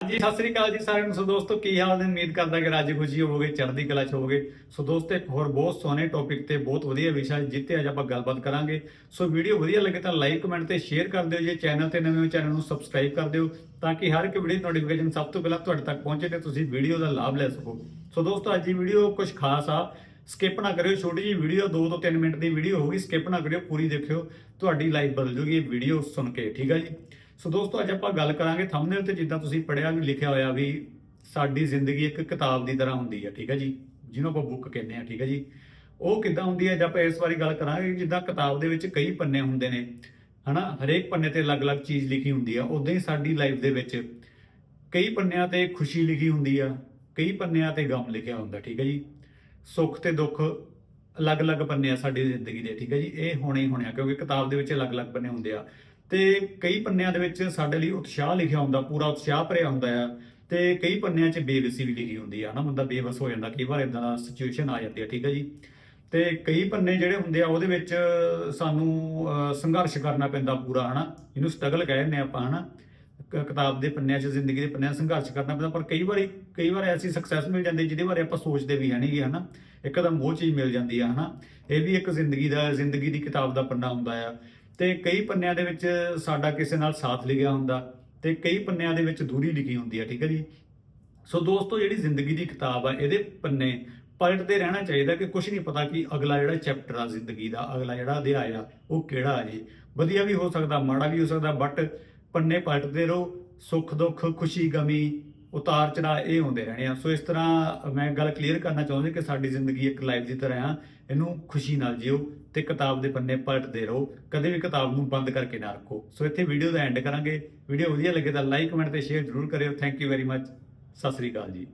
ਜੀ ਸਤਿ ਸ੍ਰੀ ਅਕਾਲ ਜੀ ਸਾਰਿਆਂ ਨੂੰ। ਸੋ ਦੋਸਤੋ, ਕੀ ਹਾਲ ਨੇ? ਉਮੀਦ ਕਰਦਾ ਕਿ ਰਾਜੀ ਖੁਸ਼ੀ ਹੋਵੋਗੇ, ਚੜ੍ਹਦੀ ਕਲਾ ਚ ਹੋਵੋਗੇ। ਸੋ ਦੋਸਤੋ, ਇੱਕ ਹੋਰ ਬਹੁਤ ਸੋਹਣੇ ਟੌਪਿਕ ਤੇ ਬਹੁਤ ਵਧੀਆ ਵਿਸ਼ਾ ਜਿੱਤੇ ਅੱਜ ਆਪਾਂ ਗੱਲਬਾਤ ਕਰਾਂਗੇ। ਸੋ ਵੀਡੀਓ ਵਧੀਆ ਲੱਗੇ ਤਾਂ ਲਾਈਕ ਕਮੈਂਟ ਤੇ ਸ਼ੇਅਰ ਕਰ ਦਿਓ ਜੇ ਚੈਨਲ ਤੇ ਨਵੇਂ ਹੋ ਚੈਨਲ ਨੂੰ ਸਬਸਕ੍ਰਾਈਬ ਕਰ ਦਿਓ ਤਾਂ ਕਿ ਹਰ ਇੱਕ ਵੀਡੀਓ ਨੋਟੀਫਿਕੇਸ਼ਨ ਸਭ ਤੋਂ ਪਹਿਲਾਂ ਤੁਹਾਡੇ ਤੱਕ ਪਹੁੰਚੇ ਤੇ ਤੁਸੀਂ ਵੀਡੀਓ ਦਾ ਲਾਭ ਲੈ ਸਕੋ। ਸੋ ਦੋਸਤੋ, ਅੱਜ ਦੀ ਵੀਡੀਓ ਕੁਝ ਖਾਸ ਆ। ਸਕਿਪ ਨਾ ਕਰਿਓ, ਛੋਟੀ ਜਿਹੀ ਵੀਡੀਓ 2 ਤੋਂ 3 ਮਿੰਟ ਦੀ ਵੀਡੀਓ ਹੋਊਗੀ। ਸਕਿਪ ਨਾ ਕਰਿਓ, ਪੂਰੀ ਦੇਖਿਓ। ਤੁਹਾਡੀ ਲਾਈਫ ਬਦਲ ਜੂਗੀ ਇਹ ਵੀਡੀਓ ਸੁਣ ਕੇ, ਠੀਕ ਆ ਜੀ? ਸੋ ਦੋਸਤੋ, ਅੱਜ ਆਪਾਂ ਗੱਲ ਕਰਾਂਗੇ ਥੰਬਨੇਲ ਤੇ ਜਿੱਦਾਂ ਤੁਸੀਂ ਪੜਿਆ ਵੀ ਲਿਖਿਆ ਹੋਇਆ ਵੀ ਸਾਡੀ ਜ਼ਿੰਦਗੀ ਇੱਕ ਕਿਤਾਬ ਦੀ ਤਰ੍ਹਾਂ ਹੁੰਦੀ ਹੈ ਠੀਕ ਹੈ ਜੀ? ਜਿਹਨੂੰ ਆਪਾਂ ਬੁੱਕ ਕਹਿੰਦੇ ਆ, ਠੀਕ ਹੈ ਜੀ? ਉਹ ਕਿੱਦਾਂ ਹੁੰਦੀ ਹੈ ਜੇ ਆਪਾਂ ਇਸ ਵਾਰੀ ਗੱਲ ਕਰਾਂਗੇ ਜਿੱਦਾਂ ਕਿਤਾਬ ਦੇ ਵਿੱਚ ਕਈ ਪੰਨੇ ਹੁੰਦੇ ਨੇ, ਹਨਾ? ਹਰੇਕ ਪੰਨੇ ਤੇ ਅਲੱਗ-ਅਲੱਗ ਚੀਜ਼ ਲਿਖੀ ਹੁੰਦੀ ਆ, ਉਦਾਂ ਹੀ ਸਾਡੀ ਲਾਈਫ ਦੇ ਵਿੱਚ ਕਈ ਪੰਨਿਆਂ ਤੇ ਖੁਸ਼ੀ ਲਿਖੀ ਹੁੰਦੀ ਆ, ਕਈ ਪੰਨਿਆਂ ਤੇ ਗਮ ਲਿਖਿਆ ਹੁੰਦਾ, ਠੀਕ ਹੈ ਜੀ? ਸੁੱਖ ਤੇ ਦੁੱਖ ਅਲੱਗ-ਅਲੱਗ ਪੰਨੇ ਆ ਸਾਡੀ ਜ਼ਿੰਦਗੀ ਦੇ, ਠੀਕ ਹੈ ਜੀ? ਇਹ ਹੋਣੇ ਹੀ ਹੋਣੇ ਆ, ਕਿਉਂਕਿ ਕਿਤਾਬ ਦੇ ਵਿੱਚ ਅਲੱਗ-ਅਲੱਗ ਪੰਨੇ ਹੁੰਦੇ ਆ। ਤੇ ਕਈ ਪੰਨਿਆਂ ਦੇ ਵਿੱਚ ਸਾਡੇ ਲਈ ਉਤਸ਼ਾਹ ਲਿਖਿਆ ਹੁੰਦਾ, ਪੂਰਾ ਉਤਸ਼ਾਹ ਭਰਿਆ ਹੁੰਦਾ ਆ, ਤੇ ਕਈ ਪੰਨਿਆਂ 'ਚ ਬੇਵਸੀ ਵੀ ਲਿਖੀ ਹੁੰਦੀ ਆ ਨਾ ਬੰਦਾ ਬੇਵਸ ਹੋ ਜਾਂਦਾ, ਕਈ ਵਾਰ ਇਦਾਂ ਦਾ ਸਿਚੁਏਸ਼ਨ ਆ ਜਾਂਦੀ ਆ, ਠੀਕ ਹੈ ਜੀ? ਤੇ ਕਈ ਪੰਨੇ ਜਿਹੜੇ ਹੁੰਦੇ ਆ, ਉਹਦੇ ਵਿੱਚ ਸਾਨੂੰ ਸੰਘਰਸ਼ ਕਰਨਾ ਪੈਂਦਾ ਪੂਰਾ, ਹਨਾ? ਇਹਨੂੰ ਸਟਰਗਲ ਕਹਿੰਦੇ ਆਪਾਂ, ਹਨਾ? ਕ- ਕਿਤਾਬ ਦੇ ਪੰਨਿਆਂ 'ਚ, ਜ਼ਿੰਦਗੀ ਦੇ ਪੰਨਿਆਂ 'ਚ ਸੰਘਰਸ਼ ਕਰਨਾ ਪੈਂਦਾ, ਪਰ ਕਈ ਵਾਰੀ, ਕਈ ਵਾਰ ਐਸੀ ਸਕਸੈਸ ਮਿਲ ਜਾਂਦੀ, ਜਿਹਦੇ ਬਾਰੇ ਆਪਾਂ ਸੋਚਦੇ ਵੀ ਹੈ ਨਹੀਂਗੇ ਹਨਾ? ਇੱਕਦਮ ਉਹ ਚੀਜ਼ ਮਿਲ ਜਾਂਦੀ ਆ, ਹਨਾ? ਇਹ ਵੀ ਇੱਕ ਜ਼ਿੰਦਗੀ ਦਾ, ਜ਼ਿੰਦਗੀ ਦੀ ਕਿਤਾਬ ਦਾ ਪੰਨਾ ਹੁੰਦਾ ਆ। ਤੇ ਕਈ ਪੰਨਿਆਂ ਦੇ ਵਿੱਚ ਸਾਡਾ ਕਿਸੇ ਨਾਲ ਸਾਥ ਲਿਖਿਆ ਹੁੰਦਾ ਤੇ ਕਈ ਪੰਨਿਆਂ ਦੇ ਵਿੱਚ ਦੂਰੀ ਲਿਖੀ ਹੁੰਦੀ ਆ, ਠੀਕ ਹੈ ਜੀ? ਸੋ ਦੋਸਤੋ, ਜਿਹੜੀ ਜ਼ਿੰਦਗੀ ਦੀ ਕਿਤਾਬ ਆ, ਇਹਦੇ ਪੰਨੇ ਪਲਟਦੇ ਰਹਿਣਾ ਚਾਹੀਦਾ ਕਿ ਕੁਝ ਨਹੀਂ ਪਤਾ ਕਿ ਅਗਲਾ ਜਿਹੜਾ ਚੈਪਟਰ ਆ ਜ਼ਿੰਦਗੀ ਦਾ, ਅਗਲਾ ਜਿਹੜਾ ਅਧਿਆਇ ਆ, ਉਹ ਕਿਹੜਾ ਆ ਜੀ? ਵਧੀਆ ਵੀ ਹੋ ਸਕਦਾ, ਮਾੜਾ ਵੀ ਹੋ ਸਕਦਾ ਬਟ ਪੰਨੇ ਪਲਟਦੇ ਰਹੋ, ਸੁੱਖ, ਦੁੱਖ, ਖੁਸ਼ੀ, ਗਮੀ ਉਤਾਰ ਚੜਾ ਇਹ ਹੁੰਦੇ ਰਹਿਣੇ ਆ। ਸੋ ਇਸ ਤਰ੍ਹਾਂ ਮੈਂ ਗੱਲ ਕਲੀਅਰ ਕਰਨਾ ਚਾਹੁੰਦਾ ਕਿ ਸਾਡੀ ਜ਼ਿੰਦਗੀ ਇੱਕ ਲਾਈਫ ਦੀ ਤਰ੍ਹਾਂ ਆ। ਇਹਨੂੰ ਖੁਸ਼ੀ ਨਾਲ ਜਿਓ ਤੇ ਕਿਤਾਬ ਦੇ ਪੰਨੇ ਪਲਟਦੇ ਰਹੋ। ਕਦੇ ਵੀ ਕਿਤਾਬ ਨੂੰ ਬੰਦ ਕਰਕੇ ਨਾ ਰੱਖੋ। ਸੋ ਇੱਥੇ ਵੀਡੀਓ ਦਾ ਐਂਡ ਕਰਾਂਗੇ। ਵੀਡੀਓ ਵਧੀਆ ਲੱਗੇ ਤਾਂ ਲਾਈਕ ਕਮੈਂਟ ਤੇ ਸ਼ੇਅਰ ਜ਼ਰੂਰ ਕਰਿਓ। Thank you very much Sat Sri ਅਕਾਲ ਜੀ।